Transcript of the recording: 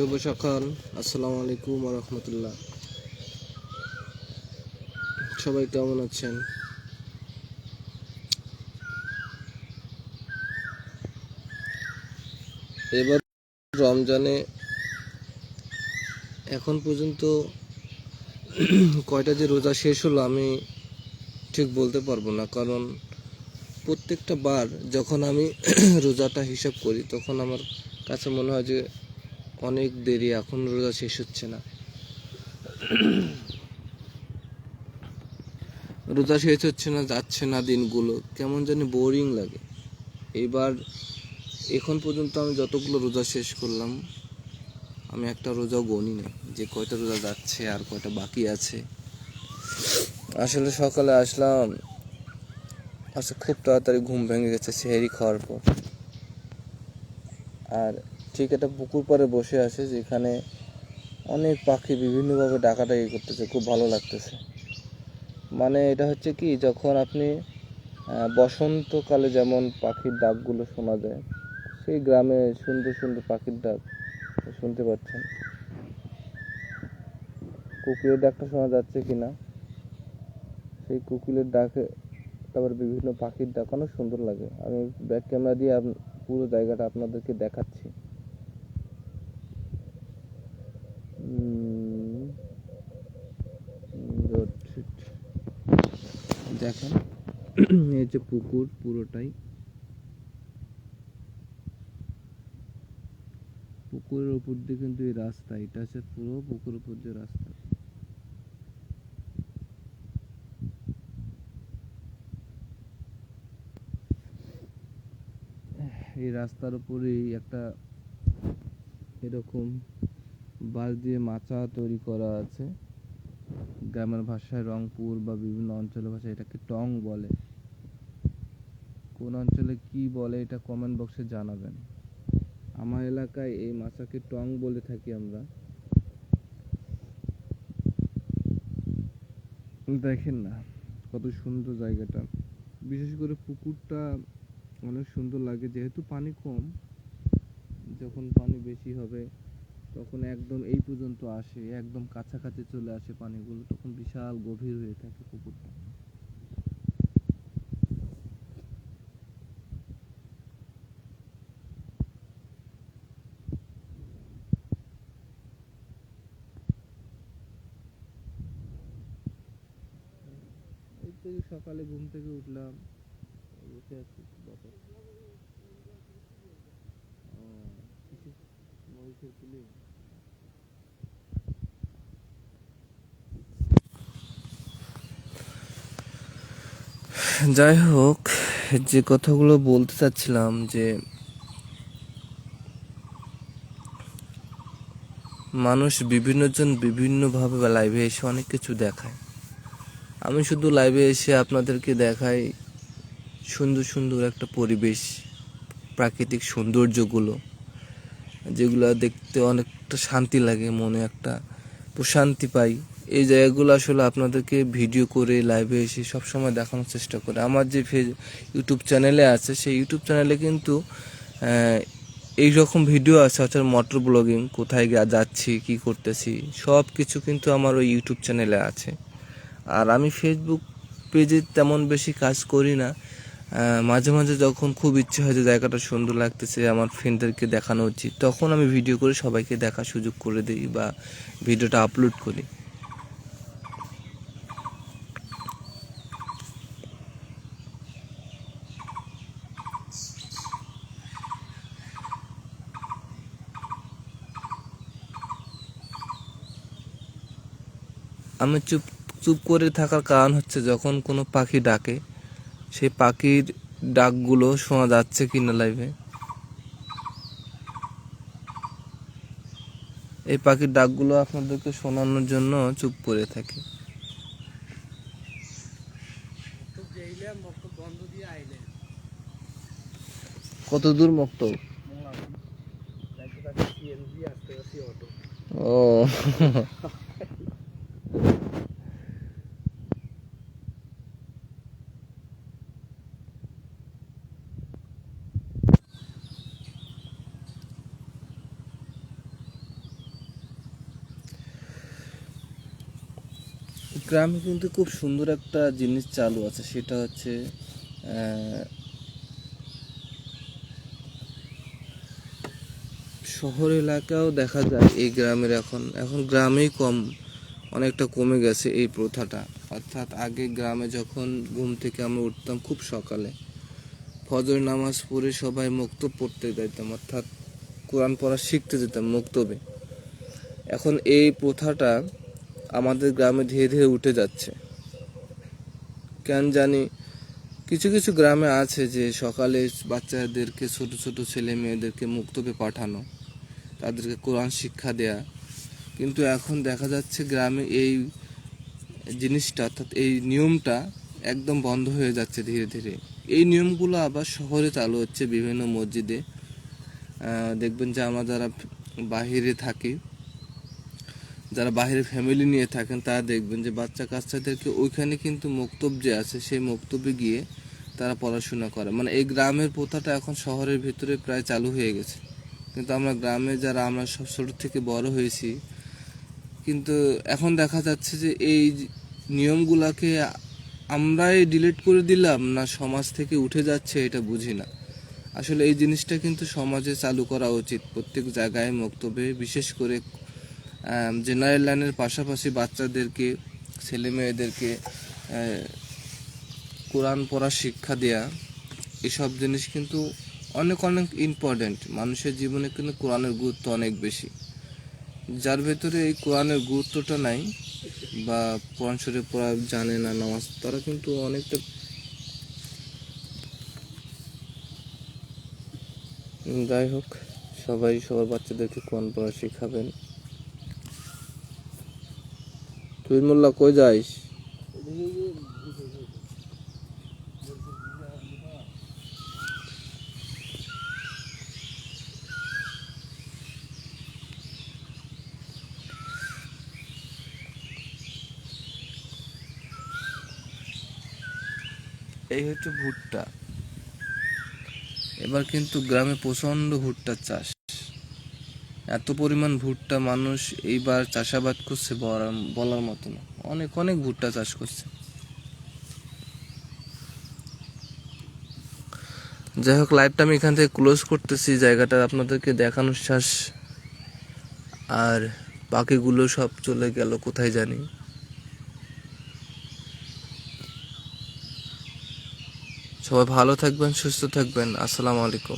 শুভ সকাল, আসসালামু আলাইকুম রহমতুল্লাহ। সবাই কেমন আছেন? এবার রমজানে এখন পর্যন্ত কয়টা যে রোজা শেষ হলো আমি ঠিক বলতে পারব না, কারণ প্রত্যেকটা বার যখন আমি রোজাটা হিসাব করি, তখন আমার কাছে মনে হয় যে অনেক দেরি, এখন রোজা শেষ হচ্ছে না। রোজা শেষ হচ্ছে না, যাচ্ছে না দিনগুলো। কেমন জানি বোরিং লাগে। এবার, এখন পর্যন্ত আমি যতগুলো রোজা শেষ করলাম, আমি একটা রোজাও গনি না। যে কয়টা রোজা যাচ্ছে আর কয়টা বাকি আছে। আসলে সকালে আসলাম আচ্ছা খুব তাড়াতাড়ি ঘুম ভেঙে গেছে, সেহেরি খাওয়ার পর। আর ঠিক একটা পুকুর পাড়ে বসে আছে যেখানে অনেক পাখি বিভিন্নভাবে ডাকাডাকি করতেছে, খুব ভালো লাগতেছে। মানে এটা হচ্ছে কি, যখন আপনি বসন্তকালে যেমন পাখির ডাকগুলো শোনা যায়, সেই গ্রামে সুন্দর সুন্দর পাখির ডাক শুনতে পাচ্ছেন। কুকুরের ডাকটা শোনা যাচ্ছে কি না সেই কুকুরের ডাকে তারপর বিভিন্ন পাখির ডাক, অনেক সুন্দর লাগে। আমি ব্যাক ক্যামেরা দিয়ে পুরো জায়গাটা আপনাদেরকে দেখাচ্ছি। দেখেন। এই যে পুকুর পুরোটাই। পুকুরের উপর দিয়ে কিন্তু এই রাস্তা, এটা হচ্ছে পুরো পুকুরের উপর দিয়ে রাস্তা। এই রাস্তার উপরেই একটা এরকম বাঁশ দিয়ে মাচা তৈরি করা আছে। গ্রামের ভাষায় রংপুর বা বিভিন্ন অঞ্চলের ভাষায় এটাকে টং বলে। কোন অঞ্চলে কি বলে এটা কমেন্ট বক্সে জানাবেন। আমার এলাকায় এই মাছাকে টং বলে থাকি আমরা। দেখেন না, কত সুন্দর জায়গাটা। বিশেষ করে পুকুরটা অনেক সুন্দর লাগে, যেহেতু পানি কম, যখন পানি বেশি হবে তখন একদম এই পর্যন্ত আসে, একদম কাছাকাছি চলে আসে পানিগুলো, তখন বিশাল গভীর হয়ে থাকে পুকুরটা। সকালে ঘুম থেকে উঠলাম বসে আছি। যাই হোক, যে কথাগুলো বলতে চাচ্ছিলাম যে মানুষ বিভিন্নজন বিভিন্নভাবে লাইভে এসে অনেক কিছু দেখায়। আমি শুধু লাইভে এসে আপনাদেরকে দেখাই সুন্দর সুন্দর একটা পরিবেশ, প্রাকৃতিক সৌন্দর্যগুলো। যেগুলো দেখতে অনেকটা শান্তি লাগে, মনে একটা প্রশান্তি পাই। এই জায়গাগুলো আসলে আপনাদেরকে ভিডিও করে লাইভে এসে সবসময় দেখানোর চেষ্টা করে। আমার যে ফেজ ইউটিউব চ্যানেলে আছে, সেই ইউটিউব চ্যানেলে কিন্তু এই রকম ভিডিও আছে অর্থাৎ মোটর ব্লগিং কোথায় যাচ্ছি, কি করতেছি সব কিছু কিন্তু আমার ওই ইউটিউব চ্যানেলে আছে। আর আমি ফেসবুক পেজে তেমন বেশি কাজ করি না। মাঝে মাঝে যখন খুব ইচ্ছে হয় যে জায়গাটা সুন্দর লাগতেছে আমার ফ্রেন্ডদেরকে দেখানো উচিত, তখন আমি ভিডিও করে সবাইকে দেখার সুযোগ করে দিই বা ভিডিওটা আপলোড করি। আমি চুপ চুপ করে থাকার কারণ হচ্ছে যখন কোনো পাখি ডাকে সেই পাখির ডাকগুলো শোনা যাচ্ছে কিনা লাইভে এই পাখির ডাকগুলো আপনাদেরকে শোনানোর জন্য চুপ করে থাকি। কত দূর মক্ত। ও। গ্রামে কিন্তু খুব সুন্দর একটা জিনিস চালু আছে, সেটা হচ্ছে শহর এলাকাও দেখা যায় এই গ্রামের এখন। এখন গ্রামেই কম, অনেকটা কমে গেছে এই প্রথাটা। অর্থাৎ আগে গ্রামে যখন ঘুম থেকে আমরা উঠতাম খুব সকালে, ফজর নামাজ পড়ে সবাই মুক্তব পড়তে যাইতাম, অর্থাৎ কোরআন পড়া শিখতে যেতাম মুক্তবে। এখন এই প্রথাটা আমাদের গ্রামে ধীরে ধীরে উঠে যাচ্ছে। কেন জানি কিছু কিছু গ্রামে আছে যে সকালে বাচ্চাদেরকে, ছোট ছোট ছেলে মেয়েদেরকে মুক্তবে পাঠানো, তাদেরকে কোরআন শিক্ষা দেয়া। কিন্তু এখন দেখা যাচ্ছে গ্রামে এই জিনিসটা, অর্থাৎ এই নিয়মটা একদম বন্ধ হয়ে যাচ্ছে ধীরে ধীরে। এই নিয়মগুলো আবার শহরে চালু হচ্ছে বিভিন্ন মসজিদে। দেখবেন যে আমরা যারা বাহিরে থাকি যারা বাইরে ফ্যামিলি নিয়ে থাকেন, তারা দেখবেন যে বাচ্চা কাচ্চাদেরকে ওইখানে কিন্তু মক্তব যে আছে, সেই মক্তবে গিয়ে তারা পড়াশোনা করে। মানে এই গ্রামের প্রথাটা এখন শহরের ভিতরে প্রায় চালু হয়ে গেছে। কিন্তু আমরা গ্রামে যারা, আমরা সব ছোট থেকে বড় হয়েছি, কিন্তু এখন দেখা যাচ্ছে যে এই নিয়মগুলাকে আমরাই ডিলিট করে দিলাম না সমাজ থেকে উঠে যাচ্ছে এটা বুঝি না। আসলে এই জিনিসটা কিন্তু সমাজে চালু করা উচিত। প্রত্যেক জায়গায় মক্তবে বিশেষ করে জেনারেল লাইনের পাশাপাশি বাচ্চাদেরকে ছেলে মেয়েদেরকে কোরআন পড়ার শিক্ষা দেয়া, এসব জিনিস কিন্তু অনেক অনেক ইম্পর্ট্যান্ট মানুষের জীবনে কিন্তু কোরআনের গুরুত্ব অনেক বেশি। যার ভেতরে এই কোরআনের গুরুত্বটা নাই বা কোরআন শরীফ পড়া জানে না, নামাজ, তারা কিন্তু অনেকটা যাই হোক, সবাই সবার বাচ্চাদেরকে কোরআন পড়া শেখাবেন। তুই মোল্লা কই যাইস? এই হচ্ছে ভুট্টা। এবার কিন্তু গ্রামে প্রচণ্ড ভুট্টার চাষ। এত পরিমাণ ভুট্টা মানুষ এইবার চাষাবাদ করছে বলার- মতো না। অনেক অনেক ভুট্টা চাষ করছে। যাই হোক লাইভটা আমি এখান থেকে ক্লোজ করতেছি। জায়গাটা আপনাদেরকে দেখানোর শ্বাস আর বাকিগুলো সব চলে গেল, কোথায় জানি। সবাই ভালো থাকবেন, সুস্থ থাকবেন। আসসালামু আলাইকুম।